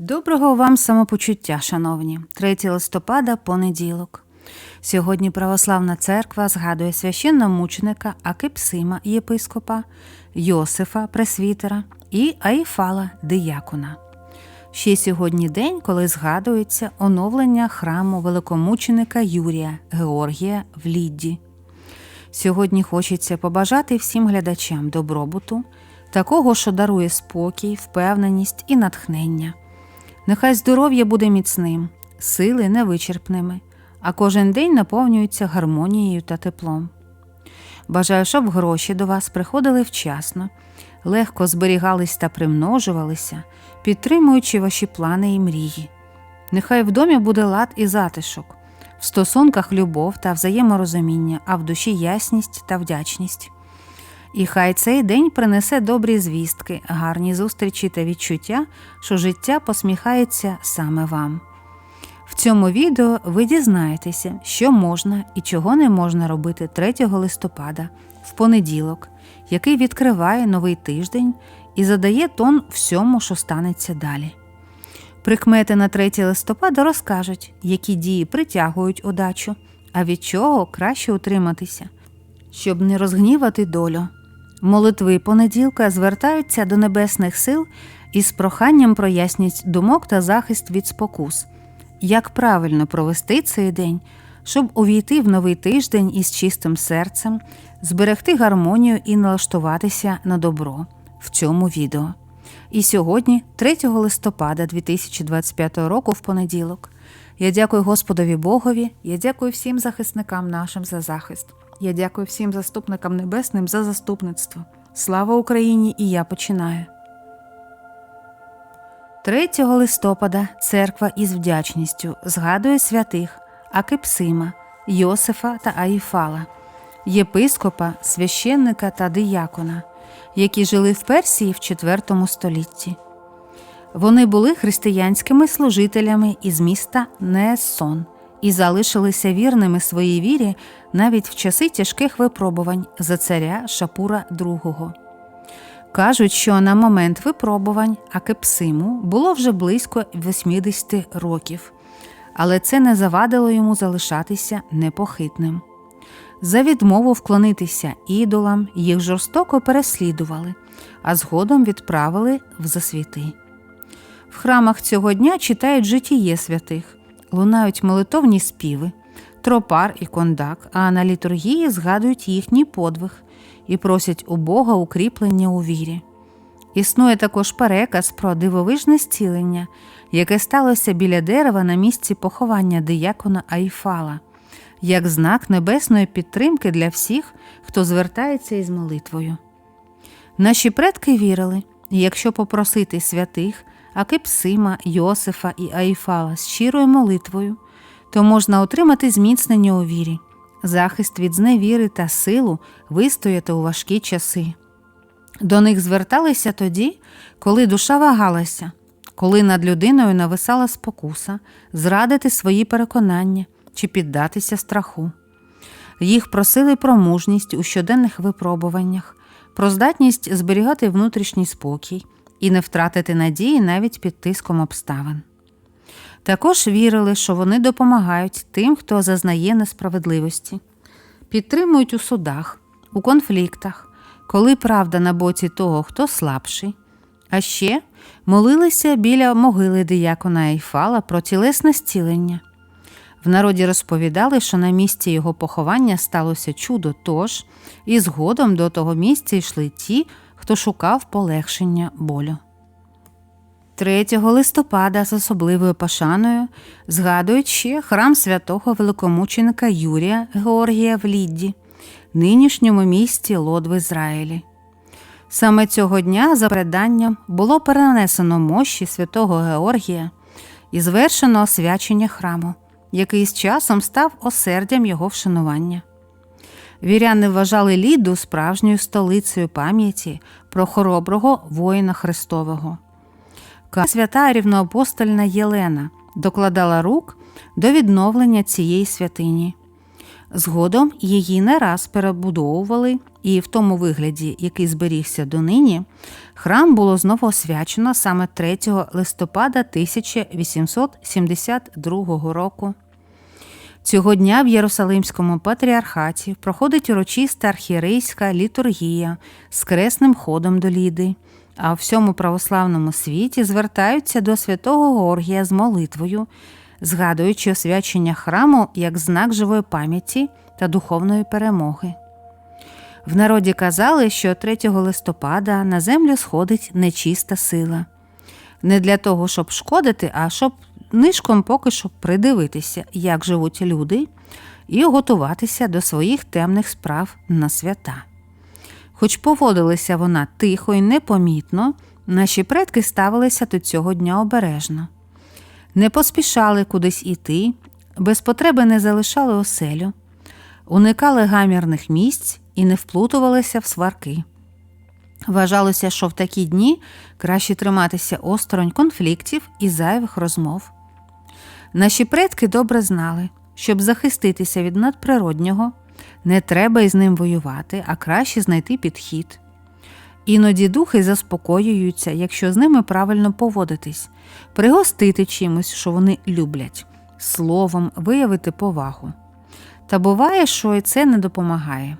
Доброго вам самопочуття, шановні, 3 листопада, понеділок. Сьогодні Православна церква згадує священномученика Акипсима єпископа, Йосифа Пресвітера і Аїфала Диякона. Ще сьогодні день, коли згадується оновлення храму великомученика Юрія Георгія в Лідді. Сьогодні хочеться побажати всім глядачам добробуту, такого, що дарує спокій, впевненість і натхнення. Нехай здоров'я буде міцним, сили невичерпними, а кожен день наповнюється гармонією та теплом. Бажаю, щоб гроші до вас приходили вчасно, легко зберігались та примножувалися, підтримуючи ваші плани і мрії. Нехай в домі буде лад і затишок, в стосунках любов та взаєморозуміння, а в душі ясність та вдячність. І хай цей день принесе добрі звістки, гарні зустрічі та відчуття, що життя посміхається саме вам. В цьому відео ви дізнаєтеся, що можна і чого не можна робити 3 листопада в понеділок, який відкриває новий тиждень і задає тон всьому, що станеться далі. Прикмети на 3 листопада розкажуть, які дії притягують удачу, а від чого краще утриматися, щоб не розгнівати долю. Молитви понеділка звертаються до небесних сил із проханням про ясність думок та захист від спокус, як правильно провести цей день, щоб увійти в новий тиждень із чистим серцем, зберегти гармонію і налаштуватися на добро в цьому відео. І сьогодні, 3 листопада 2025 року, в понеділок, я дякую Господові Богові, я дякую всім захисникам нашим за захист. Я дякую всім заступникам небесним за заступництво. Слава Україні! І я починаю. 3 листопада церква із вдячністю згадує святих Акипсима, Йосифа та Аїфала, єпископа, священника та диякона, які жили в Персії в IV столітті. Вони були християнськими служителями із міста Неессон і залишилися вірними своїй вірі навіть в часи тяжких випробувань за царя Шапура II. Кажуть, що на момент випробувань Акепсиму було вже близько 80 років, але це не завадило йому залишатися непохитним. За відмову вклонитися ідолам їх жорстоко переслідували, а згодом відправили в засвіти. В храмах цього дня читають житіє святих, лунають молитовні співи, тропар і кондак, а на літургії згадують їхній подвиг і просять у Бога укріплення у вірі. Існує також переказ про дивовижне зцілення, яке сталося біля дерева на місці поховання диякона Айфала, як знак небесної підтримки для всіх, хто звертається із молитвою. Наші предки вірили, якщо попросити святих, Акипсима, Йосифа і Аїфала з щирою молитвою, то можна отримати зміцнення у вірі, захист від зневіри та силу вистояти у важкі часи. До них зверталися тоді, коли душа вагалася, коли над людиною нависала спокуса, зрадити свої переконання чи піддатися страху. Їх просили про мужність у щоденних випробуваннях, про здатність зберігати внутрішній спокій і не втратити надії навіть під тиском обставин. Також вірили, що вони допомагають тим, хто зазнає несправедливості, підтримують у судах, у конфліктах, коли правда на боці того, хто слабший, а ще молилися біля могили диякона Ейфала про тілесне зцілення. В народі розповідали, що на місці його поховання сталося чудо, тож і згодом до того місця йшли ті, хто шукав полегшення болю. 3 листопада з особливою пошаною згадують ще храм святого великомученика Юрія Георгія в Лідді, нинішньому місті Лод в Ізраїлі. Саме цього дня, за переданням, було перенесено мощі святого Георгія і звершено освячення храму, який з часом став осердям його вшанування. Віряни вважали Ліду справжньою столицею пам'яті про хороброго воїна Христового. Свята рівноапостольна Єлена докладала рук до відновлення цієї святині. Згодом її не раз перебудовували, і в тому вигляді, який зберігся донині, храм було знову освячено саме 3 листопада 1872 року. Цього дня в Єрусалимському патріархаті проходить урочиста архієрейська літургія з кресним ходом до Ліди, а в всьому православному світі звертаються до святого Георгія з молитвою, згадуючи освячення храму як знак живої пам'яті та духовної перемоги. В народі казали, що 3 листопада на землю сходить нечиста сила. Не для того, щоб шкодити, а щоб нишком поки що придивитися, як живуть люди, і готуватися до своїх темних справ на свята. Хоч поводилася вона тихо і непомітно, наші предки ставилися до цього дня обережно, не поспішали кудись іти, без потреби не залишали оселю, уникали гамірних місць і не вплутувалися в сварки. Вважалося, що в такі дні краще триматися осторонь конфліктів і зайвих розмов. Наші предки добре знали, щоб захиститися від надприроднього, не треба із ним воювати, а краще знайти підхід. Іноді духи заспокоюються, якщо з ними правильно поводитись, пригостити чимось, що вони люблять, словом виявити повагу. Та буває, що і це не допомагає.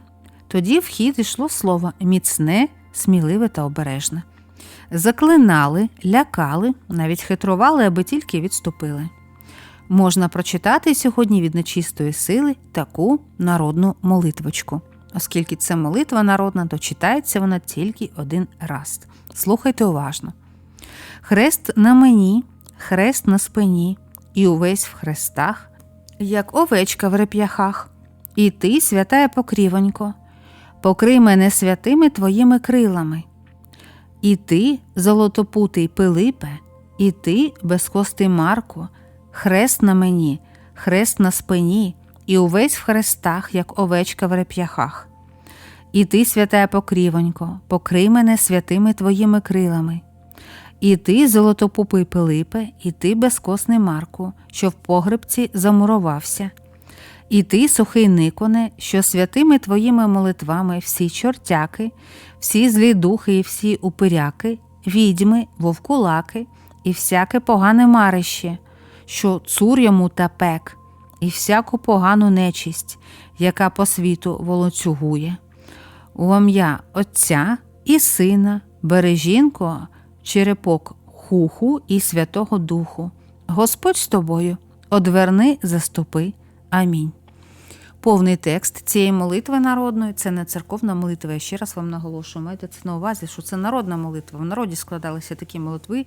Тоді в хід йшло слово міцне, сміливе та обережне. Заклинали, лякали, навіть хитрували, аби тільки відступили. Можна прочитати сьогодні від нечистої сили таку народну молитвочку. Оскільки це молитва народна, то читається вона тільки один раз. Слухайте уважно. Хрест на мені, хрест на спині, і увесь в хрестах, як овечка в реп'яхах, і ти, святая покрівонько, покрий мене святими твоїми крилами. І ти, золотопутий Пилипе, і ти, безкостий Марко, хрест на мені, хрест на спині, і увесь в хрестах, як овечка в реп'яхах. І ти, святая покрівонько, покрий мене святими твоїми крилами. І ти, золотопупий Пилипе, і ти, безкосний Марку, що в погребці замурувався. І ти, сухий Никоне, що святими твоїми молитвами всі чортяки, всі злі духи і всі упиряки, відьми, вовкулаки і всяке погане марище, що цур йому та пек, і всяку погану нечість, яка по світу волоцюгує. У ом'я Отця і Сина, Бережінко, черепок Хуху і Святого Духу. Господь з тобою, одверни, заступи. Амінь. Повний текст цієї молитви народної це не церковна молитва. Я ще раз вам наголошую, маєте це на увазі, що це народна молитва. В народі складалися такі молитви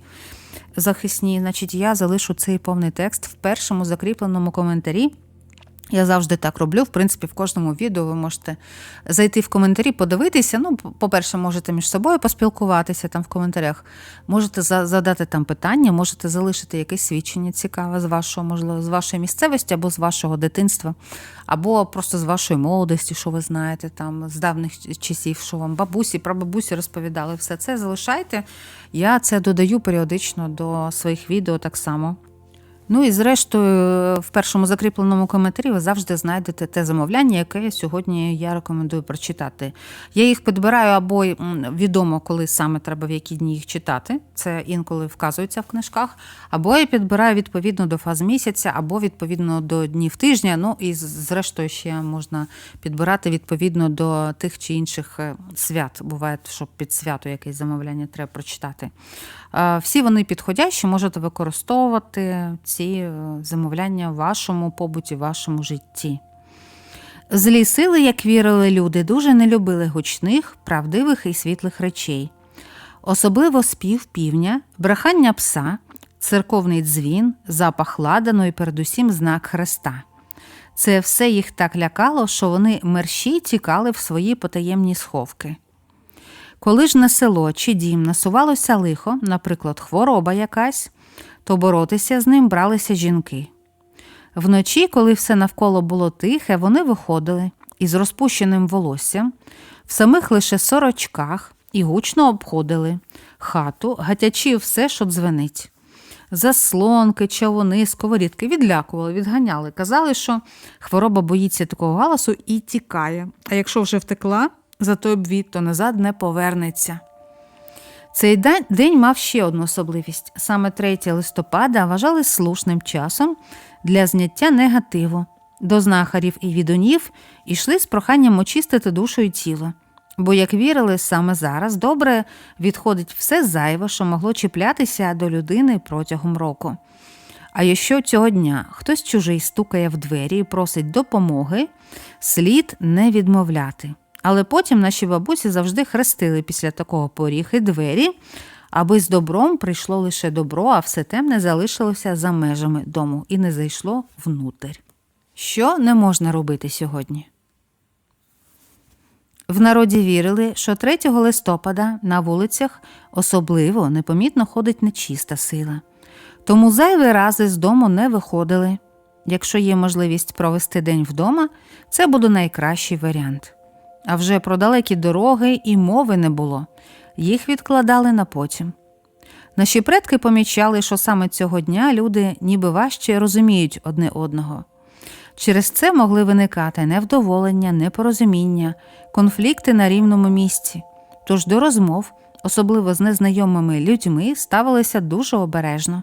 захисні. Значить, я залишу цей повний текст в першому закріпленому коментарі. Я завжди так роблю. В принципі, в кожному відео ви можете зайти в коментарі, подивитися. Ну, по-перше, можете між собою поспілкуватися там в коментарях. Можете задати там питання, можете залишити якесь свідчення цікаве з вашого, можливо, з вашої місцевості або з вашого дитинства, або просто з вашої молодості, що ви знаєте, там з давніх часів, що вам бабусі, прабабусі розповідали. Все це залишайте. Я це додаю періодично до своїх відео так само. Ну і зрештою, в першому закріпленому коментарі ви завжди знайдете те замовляння, яке сьогодні я рекомендую прочитати. Я їх підбираю або відомо, коли саме треба в які дні їх читати. Це інколи вказується в книжках, або я підбираю відповідно до фаз місяця, або відповідно до днів тижня. Ну і зрештою ще можна підбирати відповідно до тих чи інших е, свят. Буває, що під свято якесь замовляння треба прочитати. Всі вони підходящі, можете використовувати ці е, замовляння в вашому побуті, в вашому житті. Злі сили, як вірили люди, дуже не любили гучних, правдивих і світлих речей, особливо спів півня, брехання пса, церковний дзвін, запах ладану і передусім знак Христа. Це все їх так лякало, що вони мерщій тікали в свої потаємні сховки. Коли ж на село чи дім насувалося лихо, наприклад, хвороба якась, то боротися з ним бралися жінки. Вночі, коли все навколо було тихе, вони виходили із розпущеним волоссям, в самих лише сорочках і гучно обходили хату, гатячи все, що дзвенить. заслонки, човуни, сковорідки відлякували, відганяли. Казали, що хвороба боїться такого галасу і тікає. А якщо вже втекла за той обвід, то назад не повернеться. Цей день, мав ще одну особливість. Саме 3 листопада вважали слушним часом для зняття негативу. До знахарів і відунів ішли з проханням очистити душу і тіло. Бо, як вірили, саме зараз добре відходить все зайве, що могло чіплятися до людини протягом року. А якщо цього дня хтось чужий стукає в двері і просить допомоги, слід не відмовляти. Але потім наші бабусі завжди хрестили після такого поріхи двері, аби з добром прийшло лише добро, а все темне залишилося за межами дому і не зайшло внутрь. Що не можна робити сьогодні? В народі вірили, що 3 листопада на вулицях особливо непомітно ходить нечиста сила. Тому зайві рази з дому не виходили. Якщо є можливість провести день вдома, це буде найкращий варіант. А вже про далекі дороги і мови не було, їх відкладали на потім. Наші предки помічали, що саме цього дня люди ніби важче розуміють одне одного. Через це могли виникати невдоволення, непорозуміння, конфлікти на рівному місці. Тож до розмов, особливо з незнайомими людьми, ставилися дуже обережно.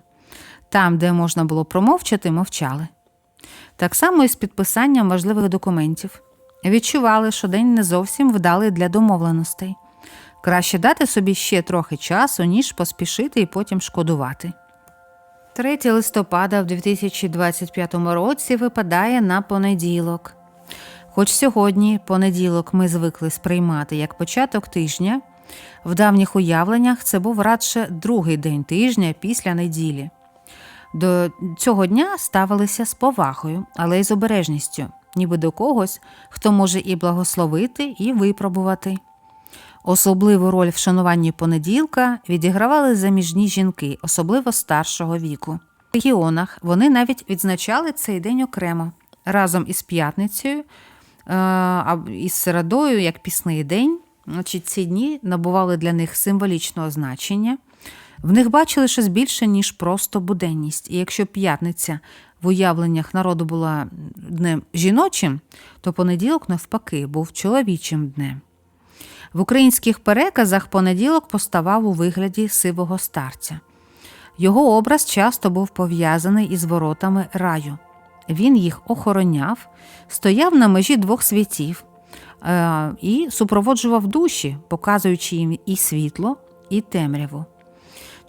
Там, де можна було промовчати, мовчали. Так само і з підписанням важливих документів. Відчували, що день не зовсім вдалий для домовленостей. Краще дати собі ще трохи часу, ніж поспішити і потім шкодувати. 3 листопада в 2025 році випадає на понеділок. Хоч сьогодні понеділок ми звикли сприймати як початок тижня, в давніх уявленнях це був радше другий день тижня після неділі. До цього дня ставилися з повагою, але й з обережністю, ніби до когось, хто може і благословити, і випробувати. Особливу роль в шануванні понеділка відігравали заміжні жінки, особливо старшого віку. В регіонах вони навіть відзначали цей день окремо разом із п'ятницею е, із середою, як пісний день. Значить, ці дні набували для них символічного значення. В них бачили щось більше, ніж просто буденність. І якщо п'ятниця в уявленнях народу була днем жіночим, то понеділок, навпаки, був чоловічим днем. В українських переказах понеділок поставав у вигляді сивого старця. Його образ часто був пов'язаний із воротами раю. Він їх охороняв, стояв на межі двох світів е, і супроводжував душі, показуючи їм і світло, і темряву.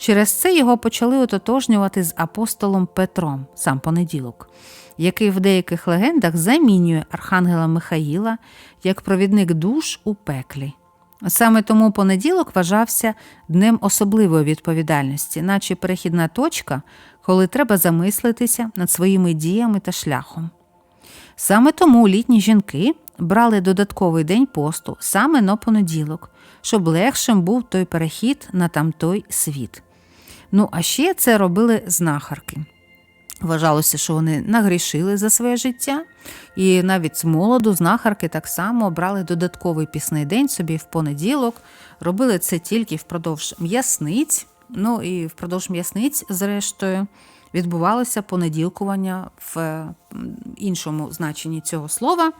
Через це його почали ототожнювати з апостолом Петром, сам понеділок, який в деяких легендах замінює архангела Михаїла як провідник душ у пеклі. Саме тому понеділок вважався днем особливої відповідальності, наче перехідна точка, коли треба замислитися над своїми діями та шляхом. Саме тому літні жінки брали додатковий день посту саме на понеділок, щоб легшим був той перехід на тамтой світ. Ну, а ще це робили знахарки. Вважалося, що вони нагрішили за своє життя, і навіть з молоду знахарки так само брали додатковий пісний день собі в понеділок, робили це тільки впродовж м'ясниць. Ну і впродовж м'ясниць, зрештою, відбувалося понеділкування в іншому значенні цього слова.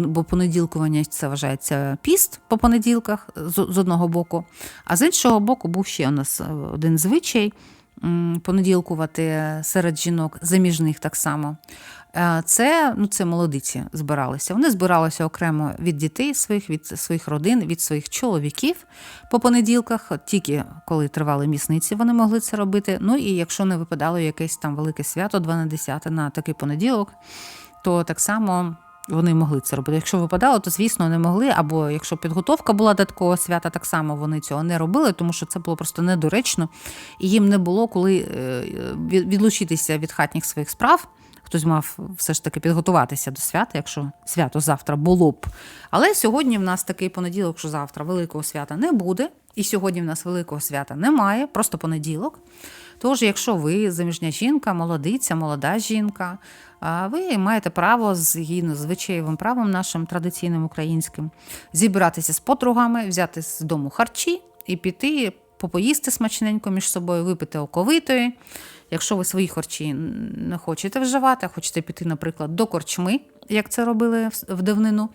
Бо понеділкування це вважається піст по понеділках з одного боку, а з іншого боку, був ще у нас один звичай понеділкувати серед жінок, заміжних так само. Це ну, це молодиці збиралися. Вони збиралися окремо від дітей своїх, від своїх родин, від своїх чоловіків по понеділках. Тільки коли тривали місниці, вони могли це робити. Ну і якщо не випадало якесь там велике свято, 2 на 10 на такий понеділок, то так само. Вони могли це робити. Якщо випадало, то звісно не могли. Або якщо підготовка була до такого свята, так само вони цього не робили, тому що це було просто недоречно, і їм не було коли е, відлучитися від хатніх своїх справ. Хтось мав все ж таки підготуватися до свята, якщо свято завтра було б. Але сьогодні в нас такий понеділок, що завтра великого свята не буде, і сьогодні в нас великого свята немає, просто понеділок. Тож, якщо ви заміжня жінка, молодиця, молода жінка, ви маєте право згідно з звичаєвим правом нашим традиційним українським зібратися з подругами, взяти з дому харчі і піти, попоїсти смачненько між собою, випити оковитої. Якщо ви свої харчі не хочете вживати, а хочете піти, наприклад, до корчми, як це робили в- давнину,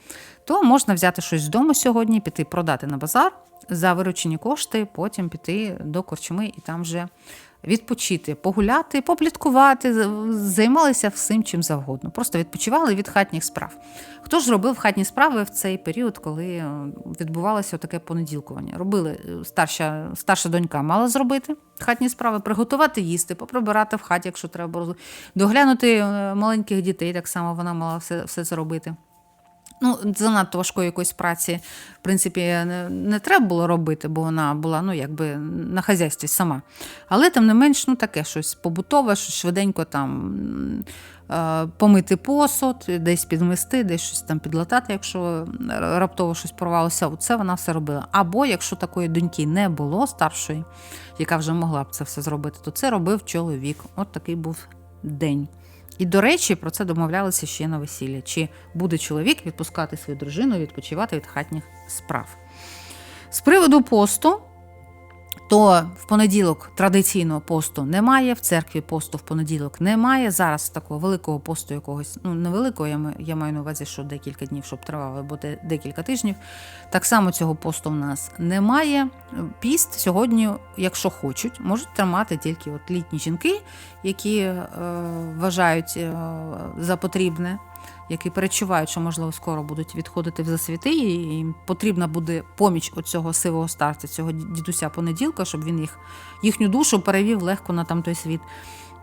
то можна взяти щось з дому сьогодні, піти продати на базар за виручені кошти, потім піти до корчми і там вже відпочити, погуляти, попліткувати, займалися всім чим завгодно. Просто відпочивали від хатніх справ. Хто ж робив хатні справи в цей період, коли е, відбувалося таке понеділкування? Робили е, старша, старша донька мала зробити хатні справи, приготувати їсти, поприбирати в хаті, якщо треба доглянути е, маленьких дітей, так само вона мала все, все це. Ну, занадто важкої якоїсь праці, в принципі, не, не треба було робити, бо вона була ну, якби на хазяйстві сама. Але тим не менш, ну таке щось побутове, щось швиденько там е, помити посуд, десь підмести, десь щось там підлатати, якщо раптово щось порвалося. Це вона все робила. Або якщо такої доньки не було старшої, яка вже могла б це все зробити, то це робив чоловік. От такий був день. І, до речі, про це домовлялися ще на весілля. Чи буде чоловік відпускати свою дружину відпочивати від хатніх справ? З приводу посту, то в понеділок традиційного посту немає, в церкві посту в понеділок немає. Зараз такого великого посту якогось, ну не великого, я, я маю на увазі, що декілька днів, щоб тривало, або декілька тижнів. Так само цього посту в нас немає. Піст сьогодні, якщо хочуть, можуть тримати тільки от літні жінки, які е, вважають е, за потрібне, які перечувають, що можливо скоро будуть відходити в засвіти, і їм потрібна буде поміч оцього сивого старця, цього дідуся понеділка, щоб він їх їхню душу перевів легко на там той світ.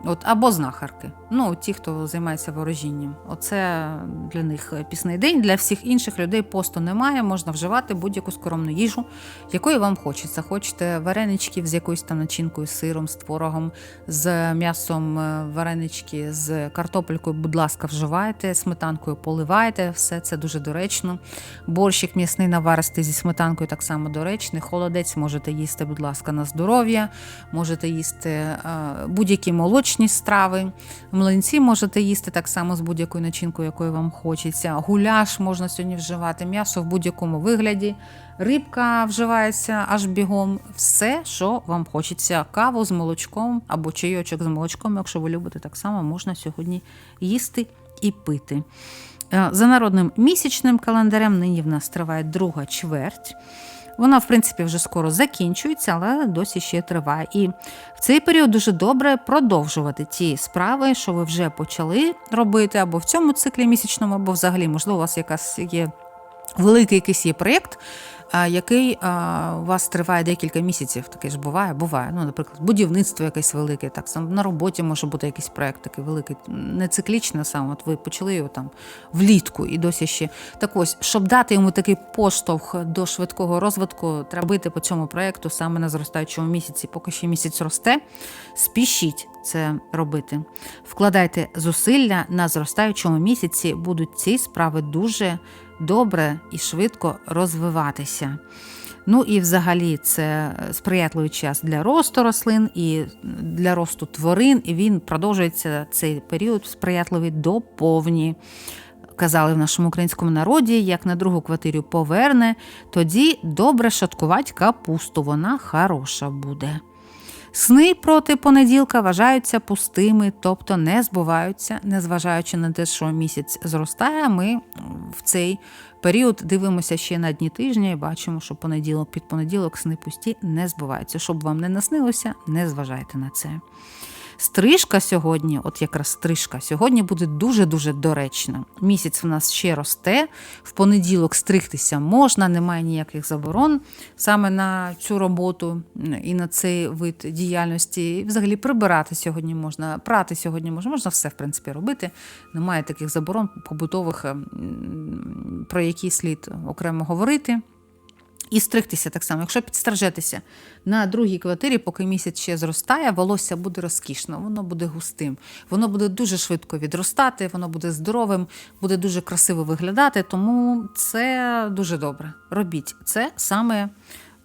От, або знахарки. Ну, ті, хто займається ворожінням. Оце для них пісний день. Для всіх інших людей посту немає. Можна вживати будь-яку скоромну їжу, якої вам хочеться. Хочете вареничків з якоюсь там начинкою, з сиром, з творогом, з м'ясом е, варенички, з картопелькою, будь ласка, вживайте, сметанкою поливайте. Все це дуже доречно. Борщик м'ясний наваристий зі сметанкою так само доречний. Холодець можете їсти, будь ласка, на здоров'я. Можете їсти е, будь-які молочні страви. Млинці можете їсти так само з будь-якою начинкою, якою вам хочеться. Гуляш можна сьогодні вживати, м'ясо в будь-якому вигляді. Рибка вживається аж бігом. Все, що вам хочеться. Каву з молочком або чайочок з молочком, якщо ви любите, так само можна сьогодні їсти і пити. Е, За народним місячним календарем нині в нас триває друга чверть. Вона, в принципі, вже скоро закінчується, але досі ще триває. І в цей період дуже добре продовжувати ті справи, що ви вже почали робити, або в цьому циклі місячному, або взагалі, можливо, у вас якась є великий якийсь є проєкт, який у вас триває декілька місяців. Таке ж буває, буває. Ну, наприклад, будівництво якесь велике, так само на роботі може бути якийсь проєкт такий великий, не циклічно сам. От ви почали його там влітку і досі ще. Так ось, щоб дати йому такий поштовх до швидкого розвитку, треба бити по цьому проєкту саме на зростаючому місяці. Поки ще місяць росте, спішіть це робити. Вкладайте зусилля на зростаючому місяці, будуть ці справи дуже добре і швидко розвиватися. Ну і взагалі це сприятливий час для росту рослин і для росту тварин, і він продовжується цей період сприятливий до повні. Казали в нашому українському народі, як на другу квартиру поверне, тоді добре шаткувати капусту, вона хороша буде. Сни проти понеділка вважаються пустими, тобто не збуваються, незважаючи на те, що місяць зростає. Ми в цей період дивимося ще на дні тижня і бачимо, що понеділок під понеділок сни пусті не збуваються. Щоб вам не наснилося, не зважайте на це. Стрижка сьогодні, от якраз стрижка, сьогодні буде дуже-дуже доречна. Місяць в нас ще росте, в понеділок стригтися можна, немає ніяких заборон саме на цю роботу і на цей вид діяльності. Взагалі прибирати сьогодні можна, прати сьогодні можна, можна все, в принципі, робити. Немає таких заборон побутових, ем, про які слід окремо говорити. І стригтися так само. Якщо підстрижетеся на другій квартирі, поки місяць ще зростає, волосся буде розкішно, воно буде густим, воно буде дуже швидко відростати, воно буде здоровим, буде дуже красиво виглядати. Тому це дуже добре. Робіть це саме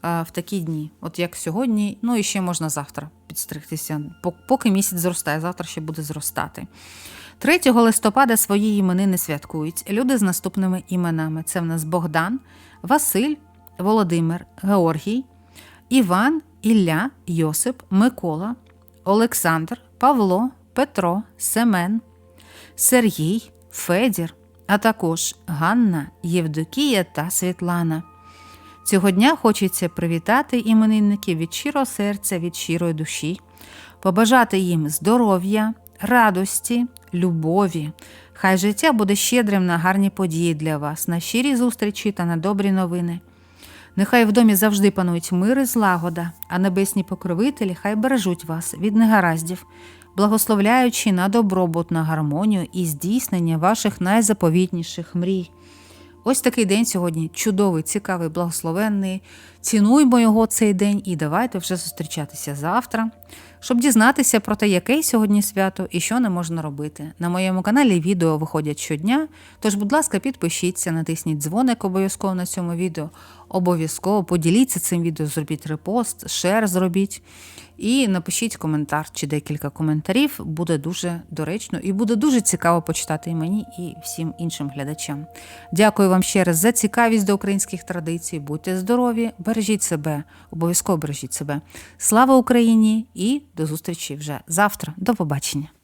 в такі дні, от як сьогодні. Ну і ще можна завтра підстригтися, поки місяць зростає, завтра ще буде зростати. 3 листопада свої іменини святкують люди з наступними іменами: це в нас Богдан, Василь, Володимир, Георгій, Іван, Ілля, Йосип, Микола, Олександр, Павло, Петро, Семен, Сергій, Федір, а також Ганна, Євдокія та Світлана. Цього дня хочеться привітати іменинників від щирого серця, від щирої душі, побажати їм здоров'я, радості, любові. Хай життя буде щедрим на гарні події для вас, на щирі зустрічі та на добрі новини. Нехай в домі завжди панують мир і злагода, а небесні покровителі хай бережуть вас від негараздів, благословляючи на добробут, на гармонію і здійснення ваших найзаповітніших мрій. Ось такий день сьогодні чудовий, цікавий, благословенний. Цінуймо його цей день і давайте вже зустрічатися завтра, щоб дізнатися про те, яке сьогодні свято і що не можна робити. На моєму каналі відео виходять щодня. Тож, будь ласка, підпишіться, натисніть дзвоник обов'язково на цьому відео. Обов'язково поділіться цим відео, зробіть репост, шер зробіть. І напишіть коментар чи декілька коментарів. Буде дуже доречно і буде дуже цікаво почитати і мені, і всім іншим глядачам. Дякую вам ще раз за цікавість до українських традицій. Будьте здорові, бережіть себе, обов'язково бережіть себе. Слава Україні і до зустрічі вже завтра. До побачення.